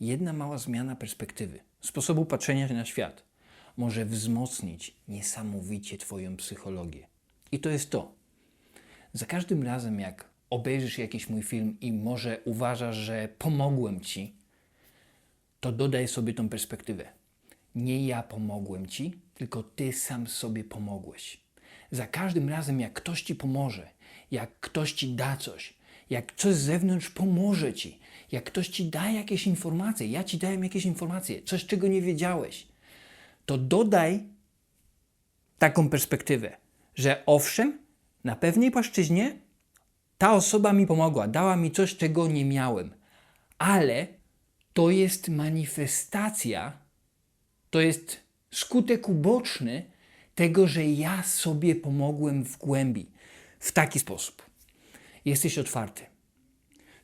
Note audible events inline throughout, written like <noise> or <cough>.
jedna mała zmiana perspektywy, sposobu patrzenia na świat może wzmocnić niesamowicie Twoją psychologię. I to jest to. Za każdym razem, jak obejrzysz jakiś mój film i może uważasz, że pomogłem Ci, to dodaj sobie tą perspektywę. Nie ja pomogłem Ci, tylko Ty sam sobie pomogłeś. Za każdym razem, jak ktoś Ci pomoże, jak ktoś Ci da coś, jak coś z zewnątrz pomoże Ci, jak ktoś Ci da jakieś informacje, ja Ci dałem jakieś informacje, coś, czego nie wiedziałeś, to dodaj taką perspektywę, że owszem, na pewnej płaszczyźnie ta osoba mi pomogła, dała mi coś, czego nie miałem, ale to jest manifestacja, to jest skutek uboczny tego, że ja sobie pomogłem w głębi. W taki sposób. Jesteś otwarty,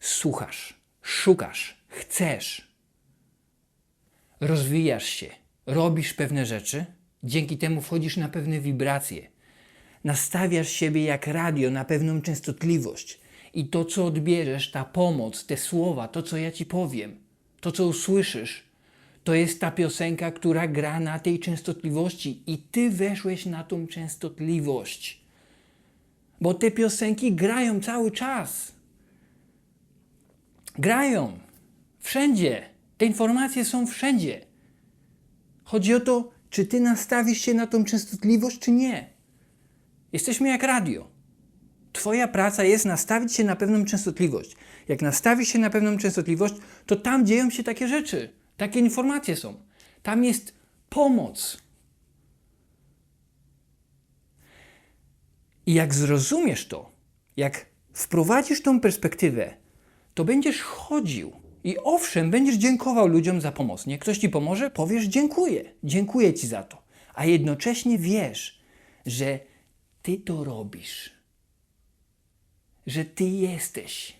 słuchasz, szukasz, chcesz, rozwijasz się, robisz pewne rzeczy, dzięki temu wchodzisz na pewne wibracje. Nastawiasz siebie jak radio na pewną częstotliwość i to, co odbierzesz, ta pomoc, te słowa, to, co ja ci powiem, to, co usłyszysz, to jest ta piosenka, która gra na tej częstotliwości i ty weszłeś na tą częstotliwość. Bo te piosenki grają cały czas. Grają. Wszędzie. Te informacje są wszędzie. Chodzi o to, czy ty nastawisz się na tą częstotliwość, czy nie. Jesteśmy jak radio. Twoja praca jest nastawić się na pewną częstotliwość. Jak nastawisz się na pewną częstotliwość, to tam dzieją się takie rzeczy. Takie informacje są. Tam jest pomoc. I jak zrozumiesz to, jak wprowadzisz tą perspektywę, to będziesz chodził i owszem, będziesz dziękował ludziom za pomoc. Nie ktoś ci pomoże, powiesz dziękuję, dziękuję ci za to. A jednocześnie wiesz, że ty to robisz, że ty jesteś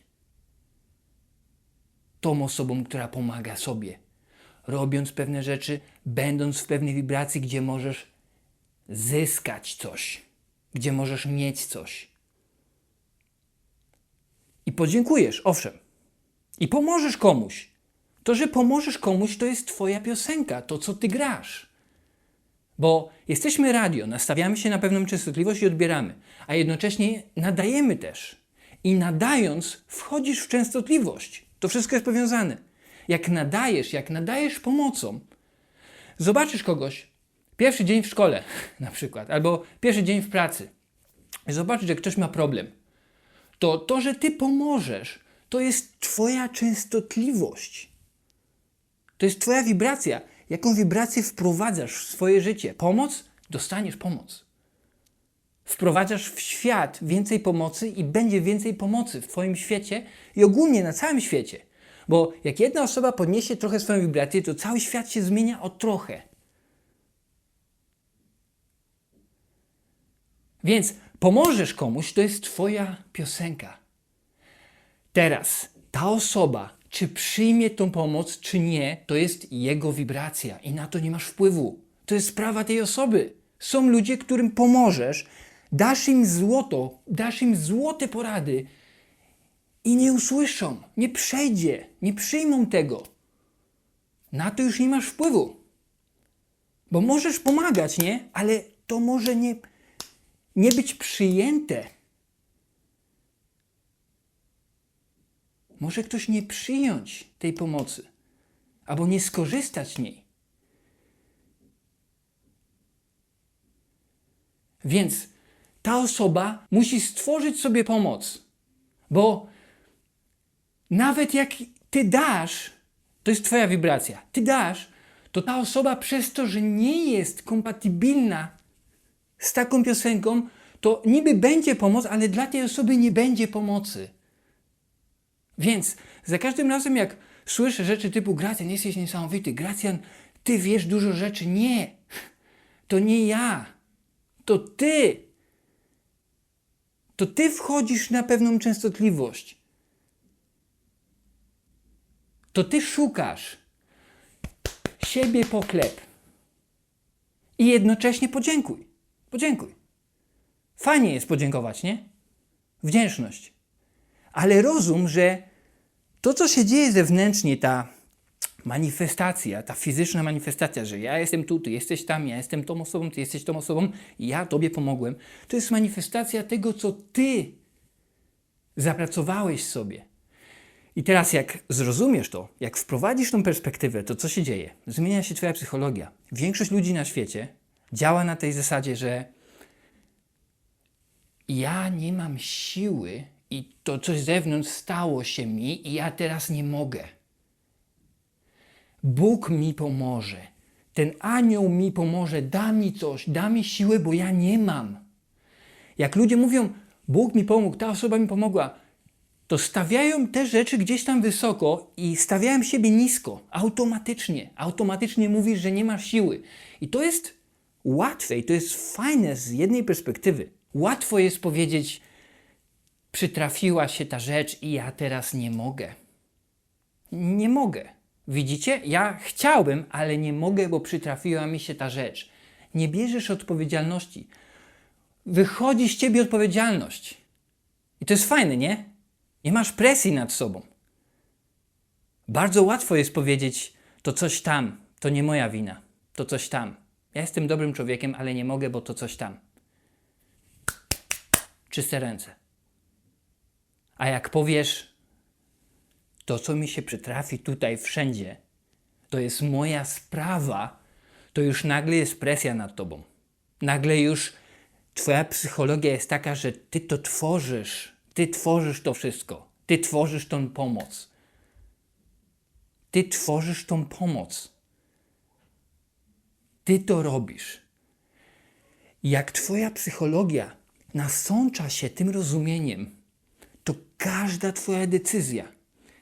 tą osobą, która pomaga sobie, robiąc pewne rzeczy, będąc w pewnej wibracji, gdzie możesz zyskać coś, gdzie możesz mieć coś. I podziękujesz, owszem. I pomożesz komuś. To, że pomożesz komuś, to jest Twoja piosenka, to co Ty grasz. Bo jesteśmy radio, nastawiamy się na pewną częstotliwość i odbieramy, a jednocześnie nadajemy też. I nadając, wchodzisz w częstotliwość. To wszystko jest powiązane. Jak nadajesz, jak nadajesz pomocą, zobaczysz kogoś, pierwszy dzień w szkole <laughs> na przykład, albo pierwszy dzień w pracy, i zobaczysz, że ktoś ma problem, to to, że ty pomożesz, to jest twoja częstotliwość. To jest twoja wibracja. Jaką wibrację wprowadzasz w swoje życie? Pomoc? Dostaniesz pomoc. Wprowadzasz w świat więcej pomocy i będzie więcej pomocy w twoim świecie i ogólnie na całym świecie. Bo jak jedna osoba podniesie trochę swoją wibrację, to cały świat się zmienia o trochę. Więc pomożesz komuś, to jest Twoja piosenka. Teraz ta osoba, czy przyjmie tą pomoc, czy nie, to jest jego wibracja i na to nie masz wpływu. To jest sprawa tej osoby. Są ludzie, którym pomożesz, dasz im złoto, dasz im złote porady i nie usłyszą, nie przejdzie, nie przyjmą tego. Na to już nie masz wpływu. Bo możesz pomagać, nie? Ale to może nie, nie być przyjęte. Może ktoś nie przyjąć tej pomocy, albo nie skorzystać z niej. Więc ta osoba musi stworzyć sobie pomoc, bo nawet jak ty dasz, to jest twoja wibracja, ty dasz, to ta osoba przez to, że nie jest kompatybilna z taką piosenką, to niby będzie pomoc, ale dla tej osoby nie będzie pomocy. Więc za każdym razem, jak słyszę rzeczy typu Gracjan, jesteś niesamowity, Gracjan, ty wiesz dużo rzeczy. Nie, to nie ja, to ty. To ty wchodzisz na pewną częstotliwość. To ty szukasz siebie poklep i jednocześnie podziękuj. Podziękuj. Fajnie jest podziękować, nie? Wdzięczność. Ale rozum, że to, co się dzieje zewnętrznie, ta manifestacja, ta fizyczna manifestacja, że ja jestem tu, ty jesteś tam, ja jestem tą osobą, ty jesteś tą osobą ja tobie pomogłem, to jest manifestacja tego, co ty zapracowałeś sobie. I teraz, jak zrozumiesz to, jak wprowadzisz tą perspektywę, to co się dzieje? Zmienia się Twoja psychologia. Większość ludzi na świecie działa na tej zasadzie, że ja nie mam siły i to coś z zewnątrz stało się mi i ja teraz nie mogę. Bóg mi pomoże. Ten anioł mi pomoże, da mi coś, da mi siłę, bo ja nie mam. Jak ludzie mówią, Bóg mi pomógł, ta osoba mi pomogła, to stawiają te rzeczy gdzieś tam wysoko i stawiają siebie nisko, automatycznie. Automatycznie mówisz, że nie masz siły. I to jest łatwe i to jest fajne z jednej perspektywy. Łatwo jest powiedzieć, przytrafiła się ta rzecz i ja teraz nie mogę. Nie mogę. Widzicie? Ja chciałbym, ale nie mogę, bo przytrafiła mi się ta rzecz. Nie bierzesz odpowiedzialności. Wychodzi z ciebie odpowiedzialność. I to jest fajne, nie? Nie masz presji nad sobą. Bardzo łatwo jest powiedzieć, to coś tam, to nie moja wina, to coś tam. Ja jestem dobrym człowiekiem, ale nie mogę, bo to coś tam. Czyste ręce. A jak powiesz, to co mi się przytrafi tutaj wszędzie, to jest moja sprawa, to już nagle jest presja nad tobą. Nagle już twoja psychologia jest taka, że ty to tworzysz, ty tworzysz to wszystko, ty tworzysz tą pomoc. Ty tworzysz tą pomoc. Ty to robisz. Jak twoja psychologia nasącza się tym rozumieniem, to każda twoja decyzja,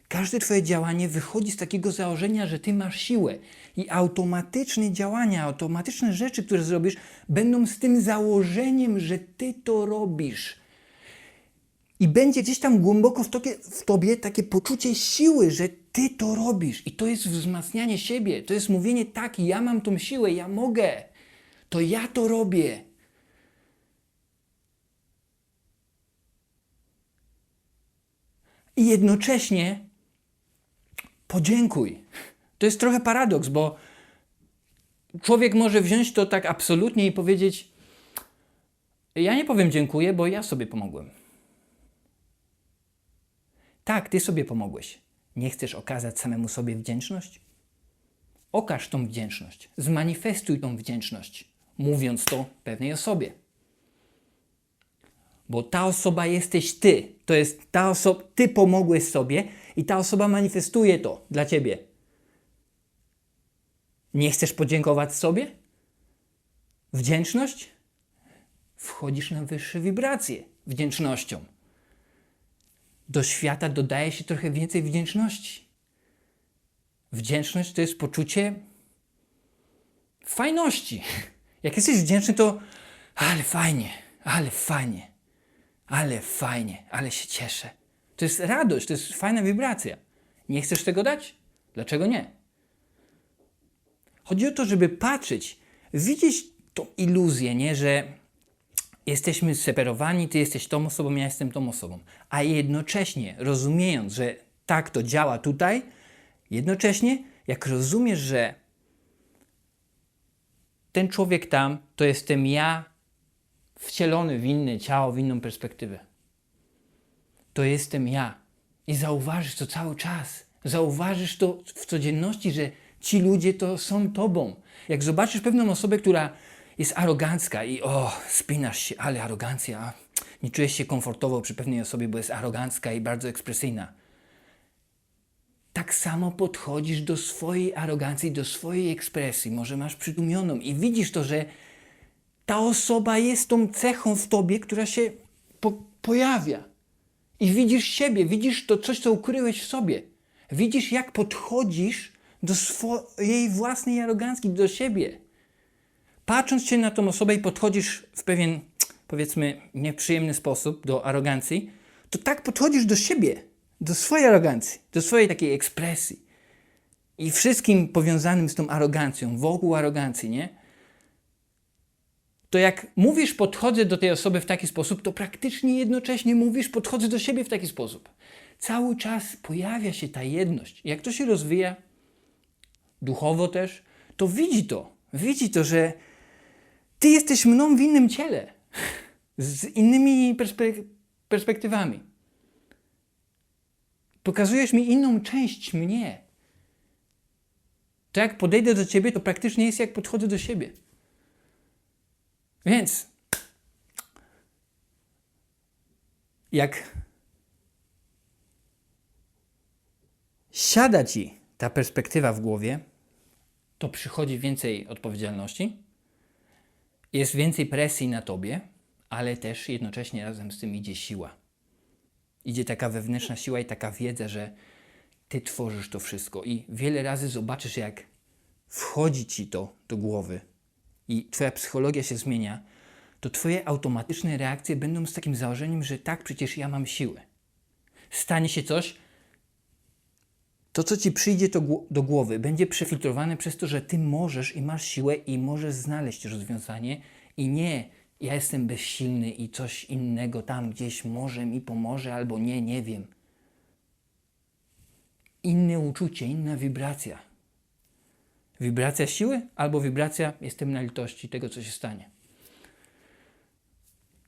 każde twoje działanie wychodzi z takiego założenia, że ty masz siłę i automatyczne działania, automatyczne rzeczy, które zrobisz, będą z tym założeniem, że ty to robisz. I będzie gdzieś tam głęboko w tobie, w tobie takie poczucie siły, że ty to robisz. I to jest wzmacnianie siebie. To jest mówienie tak, ja mam tą siłę, ja mogę. To ja to robię. I jednocześnie podziękuj. To jest trochę paradoks, bo człowiek może wziąć to tak absolutnie i powiedzieć: Ja nie powiem dziękuję, bo ja sobie pomogłem. Tak, ty sobie pomogłeś. Nie chcesz okazać samemu sobie wdzięczność? Okaż tą wdzięczność, zmanifestuj tą wdzięczność, mówiąc to pewnej osobie. Bo ta osoba jesteś ty. To jest ta osoba, ty pomogłeś sobie i ta osoba manifestuje to dla ciebie. Nie chcesz podziękować sobie? Wdzięczność? Wchodzisz na wyższe wibracje wdzięcznością do świata dodaje się trochę więcej wdzięczności. Wdzięczność to jest poczucie fajności. <laughs> Jak jesteś wdzięczny, to ale fajnie, ale fajnie, ale fajnie, ale się cieszę. To jest radość, to jest fajna wibracja. Nie chcesz tego dać? Dlaczego nie? Chodzi o to, żeby patrzeć, widzieć tą iluzję, nie, że jesteśmy separowani, ty jesteś tą osobą, ja jestem tą osobą. A jednocześnie rozumiejąc, że tak to działa tutaj, jednocześnie jak rozumiesz, że ten człowiek tam to jestem ja wcielony w inne ciało, w inną perspektywę. To jestem ja. I zauważysz to cały czas. Zauważysz to w codzienności, że ci ludzie to są tobą. Jak zobaczysz pewną osobę, która jest arogancka i o, spinasz się, ale arogancja. Nie czujesz się komfortowo przy pewnej osobie, bo jest arogancka i bardzo ekspresyjna. Tak samo podchodzisz do swojej arogancji, do swojej ekspresji. Może masz przytłumioną i widzisz to, że ta osoba jest tą cechą w tobie, która się po pojawia. I widzisz siebie, widzisz to coś, co ukryłeś w sobie. Widzisz, jak podchodzisz do swojej własnej arogancji, do siebie patrząc się na tą osobę i podchodzisz w pewien, powiedzmy, nieprzyjemny sposób do arogancji, to tak podchodzisz do siebie, do swojej arogancji, do swojej takiej ekspresji. I wszystkim powiązanym z tą arogancją, wokół arogancji, nie? To jak mówisz, podchodzę do tej osoby w taki sposób, to praktycznie jednocześnie mówisz, podchodzę do siebie w taki sposób. Cały czas pojawia się ta jedność. Jak to się rozwija, duchowo też, to widzi to. Widzi to, że ty jesteś mną w innym ciele. Z innymi perspek- perspektywami. Pokazujesz mi inną część mnie. To jak podejdę do ciebie, to praktycznie jest jak podchodzę do siebie. Więc jak siada ci ta perspektywa w głowie, to przychodzi więcej odpowiedzialności, jest więcej presji na tobie, ale też jednocześnie razem z tym idzie siła. Idzie taka wewnętrzna siła i taka wiedza, że ty tworzysz to wszystko. I wiele razy zobaczysz, jak wchodzi ci to do głowy i twoja psychologia się zmienia, to twoje automatyczne reakcje będą z takim założeniem, że tak, przecież ja mam siłę. Stanie się coś, to, co ci przyjdzie gło- do głowy, będzie przefiltrowane przez to, że ty możesz i masz siłę i możesz znaleźć rozwiązanie i nie ja jestem bezsilny i coś innego tam gdzieś może mi pomoże albo nie, nie wiem. Inne uczucie, inna wibracja. Wibracja siły albo wibracja jestem na litości tego, co się stanie.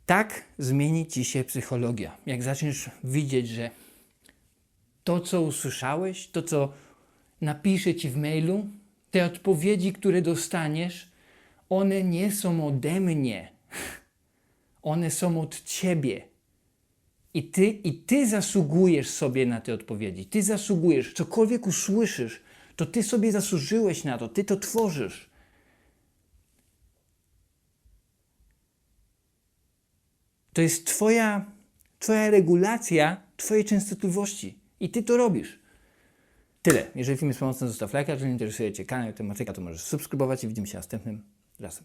Tak zmieni ci się psychologia. Jak zaczniesz widzieć, że to, co usłyszałeś, to, co napiszę ci w mailu, te odpowiedzi, które dostaniesz, one nie są ode mnie. <laughs> One są od ciebie. I ty, I ty zasługujesz sobie na te odpowiedzi. Ty zasługujesz. Cokolwiek usłyszysz, to ty sobie zasłużyłeś na to. Ty to tworzysz. To jest twoja, twoja regulacja twojej częstotliwości. I ty to robisz. Tyle. Jeżeli film jest pomocny, zostaw lajka. Jeżeli interesuje cię kanał, tematyka, to możesz subskrybować i widzimy się następnym razem.